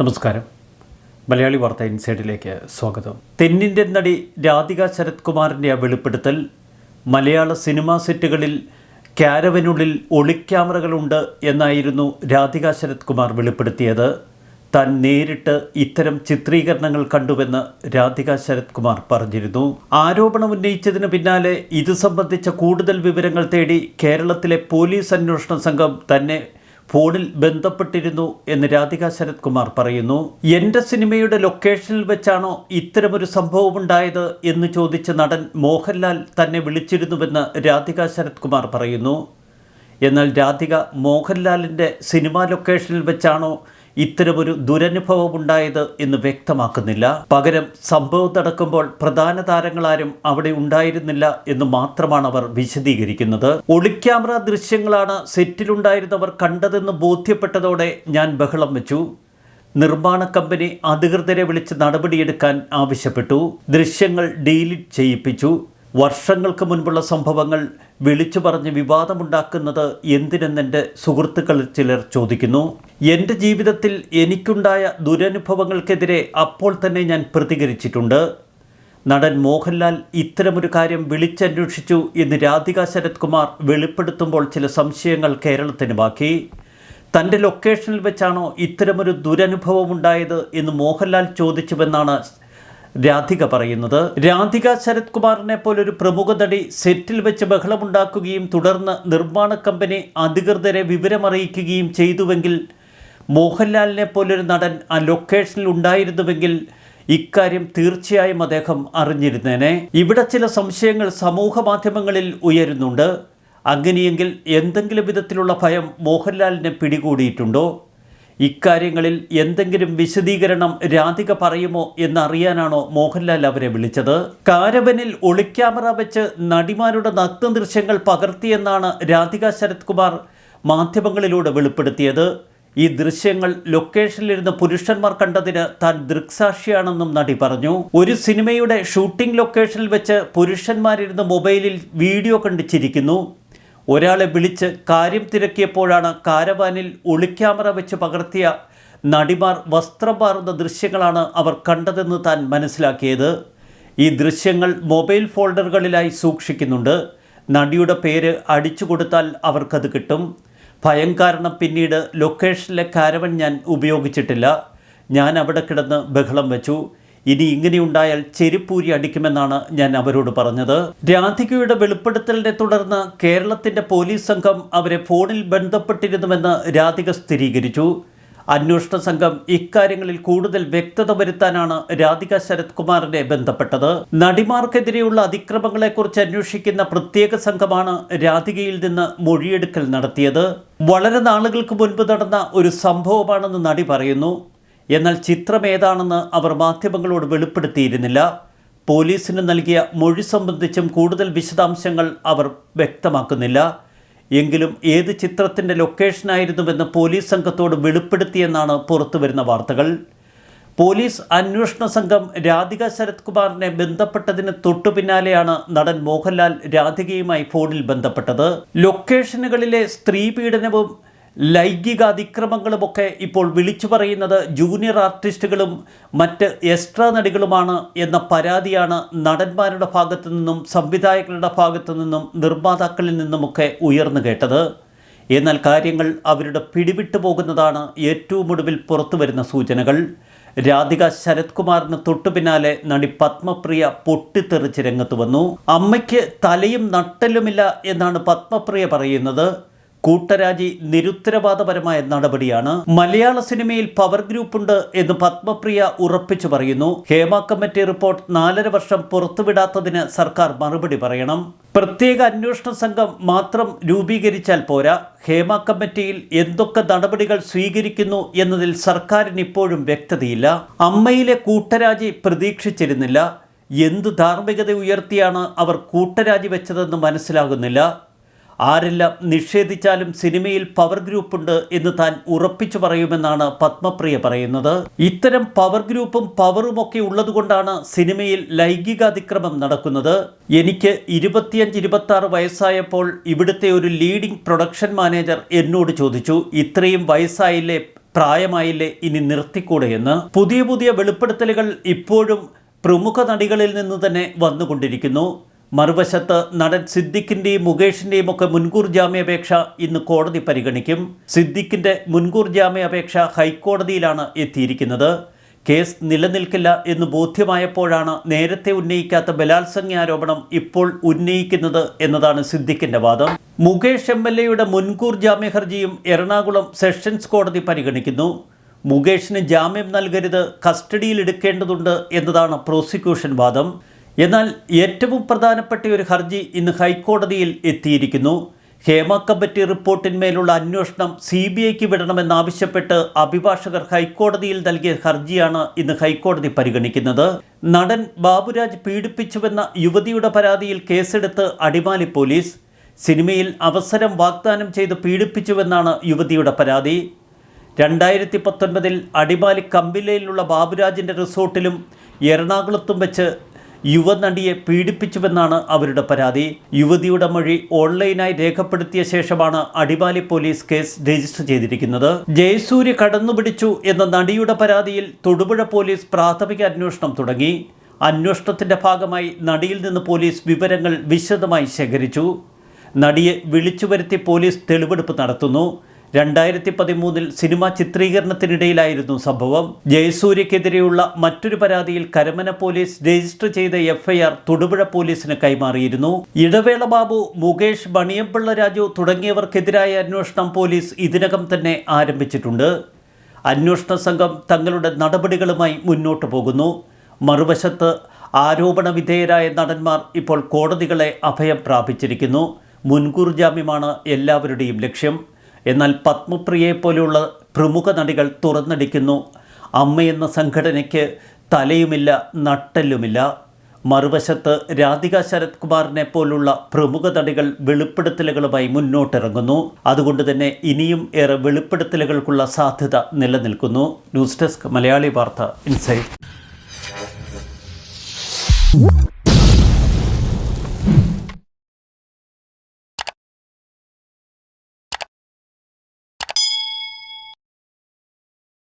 നമസ്കാരം. മലയാളി വാർത്ത ഇൻസൈഡിലേക്ക് സ്വാഗതം. തെന്നിന്ത്യൻ നടി രാധിക ശരത് കുമാറിന്റെ വെളിപ്പെടുത്തൽ മലയാള സിനിമാ സെറ്റുകളിൽ ക്യാരവനുള്ളിൽ ഒളിക്യാമറകളുണ്ട് എന്നായിരുന്നു രാധിക ശരത് കുമാർ വെളിപ്പെടുത്തിയത്. താൻ നേരിട്ട് ഇത്തരം ചിത്രീകരണങ്ങൾ കണ്ടുവെന്ന് രാധിക ശരത് കുമാർ പറഞ്ഞിരുന്നു. ആരോപണം ഉന്നയിച്ചതിന് പിന്നാലെ ഇത് സംബന്ധിച്ച കൂടുതൽ വിവരങ്ങൾ തേടി കേരളത്തിലെ പോലീസ് അന്വേഷണ സംഘം തന്നെ ഫോണിൽ ബന്ധപ്പെട്ടിരുന്നു എന്ന് രാധിക ശരത് കുമാർ പറയുന്നു. എന്റെ സിനിമയുടെ ലൊക്കേഷനിൽ വെച്ചാണോ ഇത്തരമൊരു സംഭവമുണ്ടായത്? എന്ന് ചോദിച്ച നടൻ മോഹൻലാൽ തന്നെ വിളിച്ചിരുന്നുവെന്ന് രാധിക ശരത് കുമാർ പറയുന്നു. എന്നാൽ രാധിക മോഹൻലാലിന്റെ സിനിമാ ലൊക്കേഷനിൽ വെച്ചാണോ ഇത്തരമൊരു ദുരനുഭവം ഉണ്ടായത് എന്ന് വ്യക്തമാക്കുന്നില്ല. പകരം സംഭവം നടക്കുമ്പോൾ പ്രധാന താരങ്ങളാരും അവിടെ ഉണ്ടായിരുന്നില്ല എന്ന് മാത്രമാണ് അവർ വിശദീകരിക്കുന്നത്. ഒളിക്യാമറ ദൃശ്യങ്ങളാണ് സെറ്റിലുണ്ടായിരുന്നവർ കണ്ടതെന്ന് ബോധ്യപ്പെട്ടതോടെ ഞാൻ ബഹളം വെച്ചു. നിർമ്മാണ കമ്പനി അധികൃതരെ വിളിച്ച് നടപടിയെടുക്കാൻ ആവശ്യപ്പെട്ടു. ദൃശ്യങ്ങൾ ഡീലിറ്റ് ചെയ്യിപ്പിച്ചു. വർഷങ്ങൾക്ക് മുൻപുള്ള സംഭവങ്ങൾ വിളിച്ചു പറഞ്ഞ് വിവാദമുണ്ടാക്കുന്നത് എന്തിനെന്നെന്റെ സുഹൃത്തുക്കൾ ചിലർ ചോദിക്കുന്നു. എന്റെ ജീവിതത്തിൽ എനിക്കുണ്ടായ ദുരനുഭവങ്ങൾക്കെതിരെ അപ്പോൾ തന്നെ ഞാൻ പ്രതികരിച്ചിട്ടുണ്ട്. നടൻ മോഹൻലാൽ ഇത്തരമൊരു കാര്യം വിളിച്ചന്വേഷിച്ചു എന്ന് രാധിക ശരത് കുമാർ വെളിപ്പെടുത്തുമ്പോൾ ചില സംശയങ്ങൾ കേരളത്തിന് ബാക്കി. തന്റെ ലൊക്കേഷനിൽ വെച്ചാണോ ഇത്തരമൊരു ദുരനുഭവം ഉണ്ടായത് എന്ന് മോഹൻലാൽ ചോദിച്ചുവെന്നാണ് രാധിക പറയുന്നത് രാധിക ശരത് കുമാറിനെ പോലൊരു പ്രമുഖ നടി സെറ്റിൽ വെച്ച് ബഹളമുണ്ടാക്കുകയും തുടർന്ന് നിർമ്മാണ കമ്പനി അധികൃതരെ വിവരമറിയിക്കുകയും ചെയ്തുവെങ്കിൽ മോഹൻലാലിനെ പോലൊരു നടൻ ആ ലൊക്കേഷനിൽ ഉണ്ടായിരുന്നുവെങ്കിൽ ഇക്കാര്യം തീർച്ചയായും അദ്ദേഹം അറിഞ്ഞിരുന്നേനെ. ഇവിടെ ചില സംശയങ്ങൾ സമൂഹ മാധ്യമങ്ങളിൽ ഉയരുന്നുണ്ട്. അങ്ങനെയെങ്കിൽ എന്തെങ്കിലും വിധത്തിലുള്ള ഭയം മോഹൻലാലിനെ പിടികൂടിയിട്ടുണ്ടോ? ഇക്കാര്യങ്ങളിൽ എന്തെങ്കിലും വിശദീകരണം രാധിക പറയുമോ എന്നറിയാനാണോ മോഹൻലാൽ അവരെ വിളിച്ചത്? കാരവനിൽ ഒളിക്യാമറ വെച്ച് നടിമാരുടെ നഗ്ന ദൃശ്യങ്ങൾ പകർത്തിയെന്നാണ് രാധിക ശരത് കുമാർ മാധ്യമങ്ങളിലൂടെ വെളിപ്പെടുത്തിയത്. ഈ ദൃശ്യങ്ങൾ ലൊക്കേഷനിലിരുന്ന് പുരുഷന്മാർ കണ്ടതിന് താൻ ദൃക്സാക്ഷിയാണെന്നും നടി പറഞ്ഞു. ഒരു സിനിമയുടെ ഷൂട്ടിംഗ് ലൊക്കേഷനിൽ വെച്ച് പുരുഷന്മാരിരുന്ന് മൊബൈലിൽ വീഡിയോ കണ്ട് ചിരിക്കുന്നു ഒരാളെ വിളിച്ച് കാര്യം തിരക്കിയപ്പോഴാണ് കാരവാനിൽ ഒളിക്യാമറ വെച്ച് പകർത്തിയ നടിമാർ വസ്ത്രം മാറുന്ന ദൃശ്യങ്ങളാണ് അവർ കണ്ടതെന്ന് താൻ മനസ്സിലാക്കിയത്. ഈ ദൃശ്യങ്ങൾ മൊബൈൽ ഫോൾഡറുകളിലായി സൂക്ഷിക്കുന്നുണ്ട്. നടിയുടെ പേര് അടിച്ചു കൊടുത്താൽ അവർക്കത് കിട്ടും. ഭയം കാരണം പിന്നീട് ലൊക്കേഷനിലെ കാരവൻ ഞാൻ ഉപയോഗിച്ചിട്ടില്ല. ഞാൻ അവിടെ കിടന്ന് ബഹളം വെച്ചു. ഇനി ഇങ്ങനെയുണ്ടായാൽ ചെരുപ്പൂരി അടിക്കുമെന്നാണ് ഞാൻ അവരോട് പറഞ്ഞത്. രാധികയുടെ വെളിപ്പെടുത്തലിനെ തുടർന്ന് കേരളത്തിന്റെ പോലീസ് സംഘം അവരെ ഫോണിൽ ബന്ധപ്പെട്ടിരുന്നുവെന്ന് രാധിക സ്ഥിരീകരിച്ചു. അന്വേഷണ സംഘം ഇക്കാര്യങ്ങളിൽ കൂടുതൽ വ്യക്തത വരുത്താനാണ് രാധിക ശരത് കുമാറിനെ ബന്ധപ്പെട്ടത്. നടിമാർക്കെതിരെയുള്ള അതിക്രമങ്ങളെക്കുറിച്ച് അന്വേഷിക്കുന്ന പ്രത്യേക സംഘമാണ് രാധികയിൽ നിന്ന് മൊഴിയെടുക്കൽ നടത്തിയത്. വളരെ നാളുകൾക്ക് മുൻപ് നടന്ന ഒരു സംഭവമാണെന്ന് നടി പറയുന്നു. എന്നാൽ ചിത്രം ഏതാണെന്ന് അവർ മാധ്യമങ്ങളോട് വെളിപ്പെടുത്തിയിരുന്നില്ല. പോലീസിന് നൽകിയ മൊഴി സംബന്ധിച്ചും കൂടുതൽ വിശദാംശങ്ങൾ അവർ വ്യക്തമാക്കുന്നില്ല. എങ്കിലും ഏത് ചിത്രത്തിന്റെ ലൊക്കേഷനായിരുന്നുവെന്ന് പോലീസ് സംഘത്തോട് വെളിപ്പെടുത്തിയെന്നാണ് പുറത്തുവരുന്ന വാർത്തകൾ. പോലീസ് അന്വേഷണ സംഘം രാധിക ശരത് കുമാറിനെ ബന്ധപ്പെട്ടതിന് തൊട്ടു പിന്നാലെയാണ് നടൻ മോഹൻലാൽ രാധികയുമായി ഫോണിൽ ബന്ധപ്പെട്ടത്. ലൊക്കേഷനുകളിലെ സ്ത്രീ പീഡനവും ലൈംഗിക അതിക്രമങ്ങളുമൊക്കെ ഇപ്പോൾ വിളിച്ചു പറയുന്നത് ജൂനിയർ ആർട്ടിസ്റ്റുകളും മറ്റ് എക്സ്ട്രാ നടികളുമാണ് എന്ന പരാതിയാണ് നടന്മാരുടെ ഭാഗത്തു നിന്നും സംവിധായകരുടെ ഭാഗത്തു നിന്നും നിർമ്മാതാക്കളിൽ നിന്നുമൊക്കെ ഉയർന്നു കേട്ടത്. എന്നാൽ കാര്യങ്ങൾ അവരുടെ പിടിവിട്ടു പോകുന്നതാണ് ഏറ്റവും ഒടുവിൽ പുറത്തു വരുന്ന സൂചനകൾ. രാധിക ശരത് കുമാറിന് തൊട്ടു പിന്നാലെ നടി പത്മപ്രിയ പൊട്ടിത്തെറിച്ച് രംഗത്ത് വന്നു. അമ്മയ്ക്ക് തലയും നട്ടലുമില്ല എന്നാണ് പത്മപ്രിയ പറയുന്നത്. കൂട്ടരാജി നിരുത്തരവാദപരമായ നടപടിയാണ്. മലയാള സിനിമയിൽ പവർ ഗ്രൂപ്പ് ഉണ്ട് എന്ന് പത്മപ്രിയ ഉറപ്പിച്ചു പറയുന്നു. ഹേമ കമ്മിറ്റി റിപ്പോർട്ട് നാലര വർഷം പുറത്തുവിടാത്തതിന് സർക്കാർ മറുപടി പറയണം. പ്രത്യേക അന്വേഷണ സംഘം മാത്രം രൂപീകരിച്ചാൽ പോരാ. ഹേമ കമ്മിറ്റിയിൽ എന്തൊക്കെ നടപടികൾ സ്വീകരിക്കുന്നു എന്നതിൽ സർക്കാരിന് ഇപ്പോഴും വ്യക്തതയില്ല. അമ്മയിലെ കൂട്ടരാജി പ്രതീക്ഷിച്ചിരുന്നില്ല. എന്തു ധാർമ്മികത ഉയർത്തിയാണ് അവർ കൂട്ടരാജി വെച്ചതെന്ന് മനസ്സിലാകുന്നില്ല. ആരെല്ലാം നിഷേധിച്ചാലും സിനിമയിൽ പവർ ഗ്രൂപ്പുണ്ട് എന്ന് താൻ ഉറപ്പിച്ചു പറയുമെന്നാണ് പത്മപ്രിയ പറയുന്നത്. ഇത്തരം പവർ ഗ്രൂപ്പും പവറും ഒക്കെ ഉള്ളതുകൊണ്ടാണ് സിനിമയിൽ ലൈംഗികാതിക്രമം നടക്കുന്നത്. എനിക്ക് ഇരുപത്തിയഞ്ച് ഇരുപത്തി ആറ് വയസ്സായപ്പോൾ ഇവിടുത്തെ ഒരു ലീഡിംഗ് പ്രൊഡക്ഷൻ മാനേജർ എന്നോട് ചോദിച്ചു ഇത്രയും വയസ്സായില്ലേ? പ്രായമായില്ലേ? ഇനി നിർത്തിക്കൂടെ? എന്ന്. പുതിയ പുതിയ വെളിപ്പെടുത്തലുകൾ ഇപ്പോഴും പ്രമുഖ നടികളിൽ നിന്ന് തന്നെ വന്നുകൊണ്ടിരിക്കുന്നു. മറുവശത്ത് നടൻ സിദ്ദിഖിന്റെയും മുകേഷിന്റെയും ഒക്കെ മുൻകൂർ ജാമ്യാപേക്ഷ ഇന്ന് കോടതി പരിഗണിക്കും. സിദ്ദിഖിന്റെ മുൻകൂർ ജാമ്യാപേക്ഷ ഹൈക്കോടതിയിലാണ് എത്തിയിരിക്കുന്നത്. കേസ് നിലനിൽക്കില്ല എന്ന് ബോധ്യമായപ്പോഴാണ് നേരത്തെ ഉന്നയിക്കാത്ത ബലാത്സംഗ ആരോപണം ഇപ്പോൾ ഉന്നയിക്കുന്നത് എന്നതാണ് സിദ്ദിഖിന്റെ വാദം. മുകേഷ് എം എൽ എയുടെ മുൻകൂർ ജാമ്യ ഹർജിയും എറണാകുളം സെഷൻസ് കോടതി പരിഗണിക്കുന്നു. മുകേഷിന് ജാമ്യം നൽകരുത് കസ്റ്റഡിയിൽ എടുക്കേണ്ടതുണ്ട് എന്നതാണ് പ്രോസിക്യൂഷൻ വാദം. എന്നാൽ ഏറ്റവും പ്രധാനപ്പെട്ട ഒരു ഹർജി ഇന്ന് ഹൈക്കോടതിയിൽ എത്തിയിരിക്കുന്നു. ഹേമ കമ്മിറ്റി റിപ്പോർട്ടിന്മേലുള്ള അന്വേഷണം സി ബി ഐക്ക് വിടണമെന്നാവശ്യപ്പെട്ട് അഭിഭാഷകർ ഹൈക്കോടതിയിൽ നൽകിയ ഹർജിയാണ് ഇന്ന് ഹൈക്കോടതി പരിഗണിക്കുന്നത്. നടൻ ബാബുരാജ് പീഡിപ്പിച്ചുവെന്ന യുവതിയുടെ പരാതിയിൽ കേസെടുത്ത് അടിമാലി പോലീസ്. സിനിമയിൽ അവസരം വാഗ്ദാനം ചെയ്ത് പീഡിപ്പിച്ചുവെന്നാണ് യുവതിയുടെ പരാതി. രണ്ടായിരത്തി പത്തൊൻപതിൽ അടിമാലി കമ്പിലയിലുള്ള ബാബുരാജിന്റെ റിസോർട്ടിലും എറണാകുളത്തും വെച്ച് യുവനടിയെ പീഡിപ്പിച്ചുവെന്നാണ് അവരുടെ പരാതി. യുവതിയുടെ മൊഴി ഓൺലൈനായി രേഖപ്പെടുത്തിയ ശേഷമാണ് അടിമാലി പോലീസ് കേസ് രജിസ്റ്റർ ചെയ്തിരിക്കുന്നത്. ജയസൂര്യ കടന്നുപിടിച്ചു എന്ന നടിയുടെ പരാതിയിൽ തൊടുപുഴ പോലീസ് പ്രാഥമിക അന്വേഷണം തുടങ്ങി. അന്വേഷണത്തിന്റെ ഭാഗമായി നടിയിൽ നിന്ന് പോലീസ് വിവരങ്ങൾ വിശദമായി ശേഖരിച്ചു. നടിയെ വിളിച്ചു വരുത്തി പോലീസ് തെളിവെടുപ്പ് നടത്തുന്നു. രണ്ടായിരത്തി പതിമൂന്നിൽ സിനിമ ചിത്രീകരണത്തിനിടയിലായിരുന്നു സംഭവം. ജയസൂര്യക്കെതിരെയുള്ള മറ്റൊരു പരാതിയിൽ കരമന പോലീസ് രജിസ്റ്റർ ചെയ്ത എഫ്ഐആർ തൊടുപുഴ പോലീസിന് കൈമാറിയിരുന്നു. ഇടവേള ബാബു മുകേഷ് മണിയമ്പിള്ള രാജു തുടങ്ങിയവർക്കെതിരായ അന്വേഷണം പോലീസ് ഇതിനകം തന്നെ ആരംഭിച്ചിട്ടുണ്ട്. അന്വേഷണ സംഘം തങ്ങളുടെ നടപടികളുമായി മുന്നോട്ടു പോകുന്നു. മറുവശത്ത് ആരോപണ വിധേയരായ നടന്മാർ ഇപ്പോൾ കോടതികളെ അഭയം പ്രാപിച്ചിരിക്കുന്നു. മുൻകൂർ ജാമ്യമാണ് എല്ലാവരുടെയും ലക്ഷ്യം. എന്നാൽ പത്മപ്രിയയെ പോലെയുള്ള പ്രമുഖ നടികൾ തുറന്നടിക്കുന്നു. അമ്മയെന്ന സംഘടനയ്ക്ക് തലയുമില്ല നട്ടല്ലുമില്ല. മറുവശത്ത് രാധിക ശരത് കുമാറിനെ പോലുള്ള പ്രമുഖ നടികൾ വെളിപ്പെടുത്തലുകളുമായി മുന്നോട്ടിറങ്ങുന്നു. അതുകൊണ്ട് തന്നെ ഇനിയും ഏറെ വെളിപ്പെടുത്തലുകൾക്കുള്ള സാധ്യത നിലനിൽക്കുന്നു. ന്യൂസ് ഡെസ്ക് മലയാളി വാർത്ത ഇൻസൈറ്റ്.